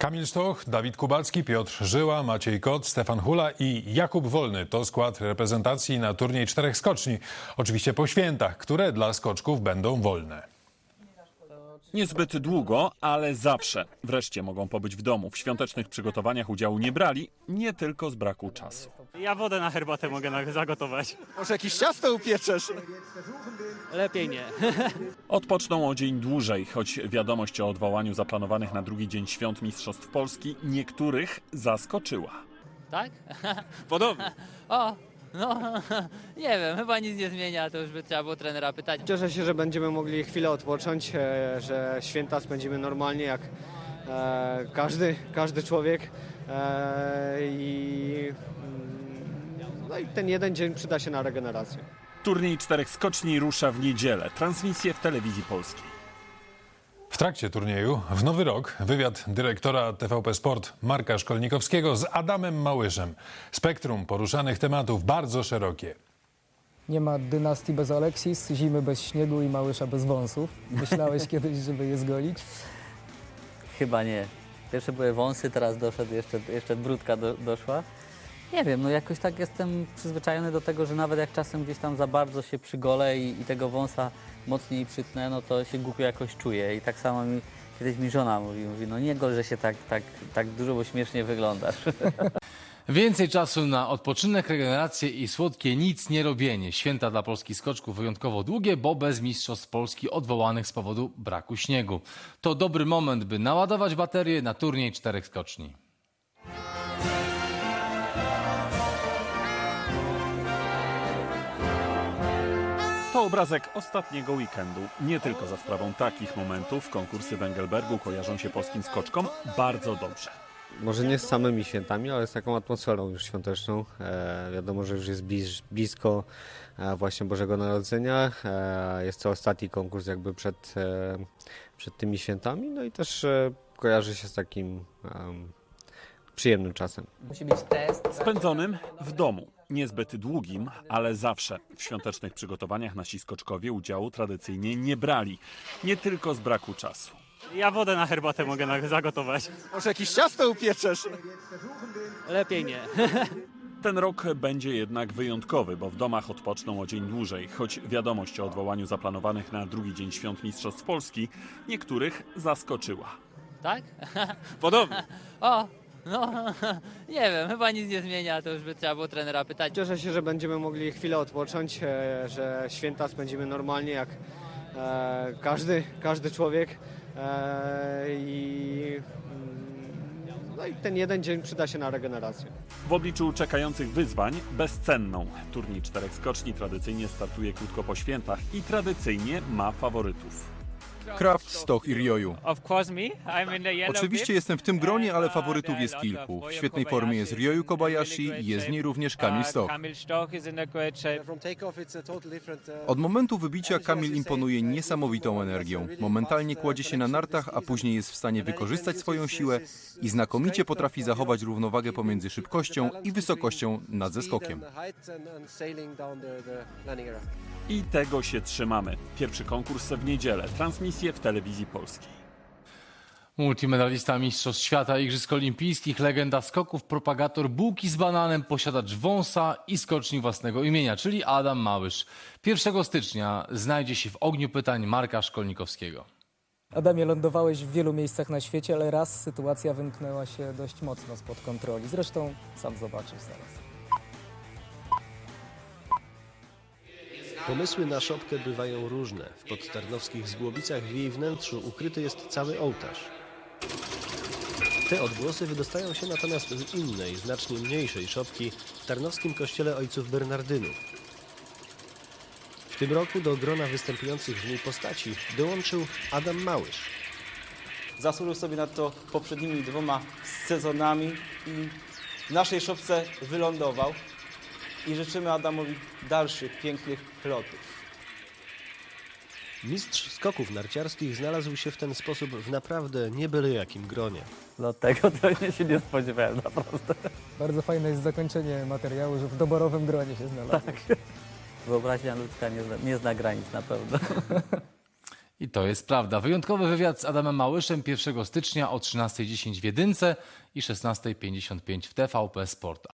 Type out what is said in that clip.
Kamil Stoch, Dawid Kubalski, Piotr Żyła, Maciej Kot, Stefan Hula i Jakub Wolny to skład reprezentacji na turniej czterech skoczni. Oczywiście po świętach, które dla skoczków będą wolne. Niezbyt długo, ale zawsze. Wreszcie mogą pobyć w domu. W świątecznych przygotowaniach udziału nie brali, nie tylko z braku czasu. Ja wodę na herbatę mogę zagotować. Może jakieś ciasto upieczesz? Lepiej nie. Odpoczną o dzień dłużej, choć wiadomość o odwołaniu zaplanowanych na drugi dzień świąt Mistrzostw Polski niektórych zaskoczyła. Tak? Podobnie. O, no, nie wiem, chyba nic nie zmienia, to już by trzeba było trenera pytać. Cieszę się, że będziemy mogli chwilę odpocząć, e, że święta spędzimy normalnie jak e, każdy, każdy człowiek e, i, mm, no i ten jeden dzień przyda się na regenerację. Turniej czterech skoczni rusza w niedzielę. Transmisję w telewizji polskiej. W trakcie turnieju w Nowy Rok wywiad dyrektora TVP Sport Marka Szkolnikowskiego z Adamem Małyszem. Spektrum poruszanych tematów bardzo szerokie. Nie ma dynastii bez Aleksis, zimy bez śniegu i Małysza bez wąsów. Myślałeś kiedyś, żeby je zgolić? Chyba nie. Pierwsze były wąsy, teraz doszedł jeszcze, jeszcze brudka do, doszła. Nie wiem, no jakoś tak jestem przyzwyczajony do tego, że nawet jak czasem gdzieś tam za bardzo się przygolę i, i tego wąsa mocniej przytnę, no to się głupio jakoś czuję. I tak samo mi kiedyś mi żona mówi, mówi no nie gol, że się tak, tak, tak dużo, bo śmiesznie wyglądasz. Więcej czasu na odpoczynek, regenerację i słodkie nic nie robienie. Święta dla polskich skoczków wyjątkowo długie, bo bez mistrzostw Polski odwołanych z powodu braku śniegu. To dobry moment, by naładować baterię na turniej czterech skoczni. To obrazek ostatniego weekendu. Nie tylko za sprawą takich momentów konkursy w Engelbergu kojarzą się polskim skoczkom bardzo dobrze. Może nie z samymi świętami, ale z taką atmosferą już świąteczną. E, wiadomo, że już jest bliż, blisko e, właśnie Bożego Narodzenia. E, jest to ostatni konkurs jakby przed, e, przed tymi świętami, no i też e, kojarzy się z takim em, przyjemnym czasem. Musi być test. Spędzonym w domu. Niezbyt długim, ale zawsze. W świątecznych przygotowaniach nasi skoczkowie udziału tradycyjnie nie brali. Nie tylko z braku czasu. Ja wodę na herbatę mogę na- zagotować. Może jakieś ciasto upieczesz? Lepiej nie. Ten rok będzie jednak wyjątkowy, bo w domach odpoczną o dzień dłużej, choć wiadomość o odwołaniu zaplanowanych na drugi dzień świąt Mistrzostw Polski niektórych zaskoczyła. Tak? Podobnie. O, no, nie wiem, chyba nic nie zmienia, to już by trzeba było trenera pytać. Cieszę się, że będziemy mogli chwilę odpocząć, e, że święta spędzimy normalnie jak e, każdy, każdy człowiek e, i, mm, no i ten jeden dzień przyda się na regenerację. W obliczu czekających wyzwań bezcenną. Turniej czterech skoczni tradycyjnie startuje krótko po świętach i tradycyjnie ma faworytów. Kraft, Stoch i Rioju. Oczywiście jestem w tym gronie, ale faworytów jest kilku. W świetnej formie jest Ryoyu Kobayashi i jest w niej również Kamil Stoch. Od momentu wybicia Kamil imponuje niesamowitą energią. Momentalnie kładzie się na nartach, a później jest w stanie wykorzystać swoją siłę i znakomicie potrafi zachować równowagę pomiędzy szybkością i wysokością nad zeskokiem. I tego się trzymamy. Pierwszy konkurs w niedzielę. Transmisję w telewizji polskiej. Multimedalista Mistrzostw Świata Igrzysk Olimpijskich, legenda skoków, propagator bułki z bananem, posiadacz wąsa i skoczni własnego imienia, czyli Adam Małysz. 1 stycznia znajdzie się w ogniu pytań Marka Szkolnikowskiego. Adamie, lądowałeś w wielu miejscach na świecie, ale raz sytuacja wymknęła się dość mocno spod kontroli. Zresztą sam zobaczysz zaraz. Pomysły na szopkę bywają różne. W podtarnowskich Zgłobicach w jej wnętrzu ukryty jest cały ołtarz. Te odgłosy wydostają się natomiast z innej, znacznie mniejszej szopki w tarnowskim kościele ojców Bernardynów. W tym roku do grona występujących w niej postaci dołączył Adam Małysz. Zasłużył sobie na to poprzednimi dwoma sezonami i w naszej szopce wylądował. I życzymy Adamowi dalszych pięknych lotów. Mistrz skoków narciarskich znalazł się w ten sposób w naprawdę nie byle jakim gronie. No tego to się nie spodziewałem, naprawdę. Bardzo fajne jest zakończenie materiału, że w doborowym gronie się znalazł. Wyobraźnia ludzka nie zna, nie zna granic na pewno. I to jest prawda. Wyjątkowy wywiad z Adamem Małyszem 1 stycznia o 13.10 w Jedynce i 16.55 w TVP Sport.